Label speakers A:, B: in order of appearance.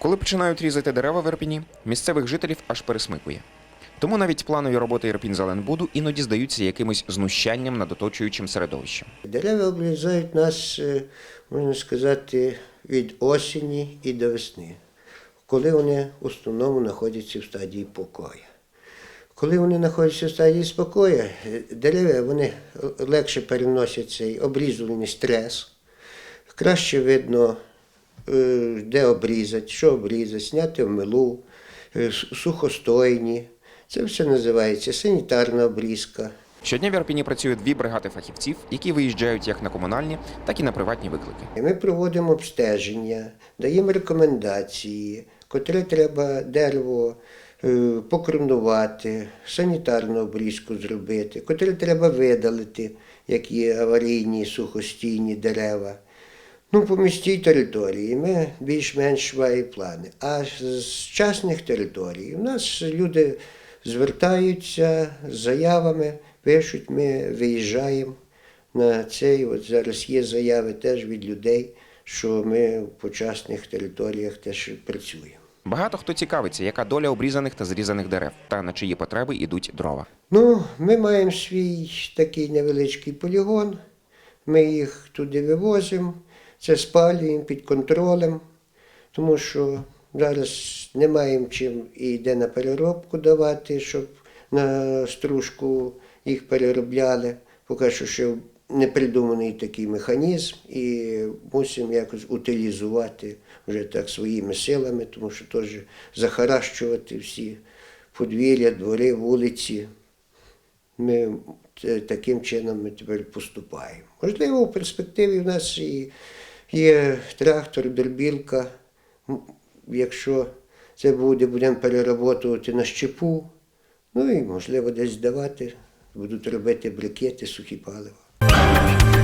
A: Коли починають різати дерева в Ірпіні, місцевих жителів аж пересмикує. Тому навіть планові роботи Ірпінь-Зеленбуду іноді здаються якимось знущанням над оточуючим середовищем.
B: Дерева обрізають нас, е, можна сказати, від осені і до весни, коли вони в основному знаходяться в стадії покою. Коли вони знаходяться в стадії спокою, е, дерева вони легше переносять цей обрізувальний стрес, краще видно, де обрізати, що обрізати, зняти в милу, е, сухостойні. Це все називається санітарна обрізка.
A: Щодня в Ірпіні працює дві бригади фахівців, які виїжджають як на комунальні, так і на приватні виклики.
B: Ми проводимо обстеження, даємо рекомендації, котре треба дерево е, покронувати, санітарну обрізку зробити, котре треба видалити, як є аварійні сухостійні дерева. Ну, по міській території ми більш-менш маємо плани. А з частних територій у нас люди звертаються з заявами, пишуть, ми виїжджаємо на цей. От зараз є заяви теж від людей, що ми по частних територіях теж працюємо.
A: Багато хто цікавиться, яка доля обрізаних та зрізаних дерев, та на чиї потреби йдуть дрова.
B: Ну, ми маємо свій такий невеличкий полігон, ми їх туди вивозимо, це спалюємо під контролем, тому що зараз не маємо чим і йде на переробку давати, щоб на стружку їх переробляли. Поки що ще не придуманий такий механізм і мусимо якось утилізувати вже так своїми силами, тому що теж захаращувати всі подвір'я, двори, вулиці. Ми таким чином ми тепер поступаємо. Можливо, в перспективі в нас і є трактор, дербілка. Якщо це буде, будемо переработувати на щепу, ну і можливо десь здавати, будуть робити брикети, сухі палива.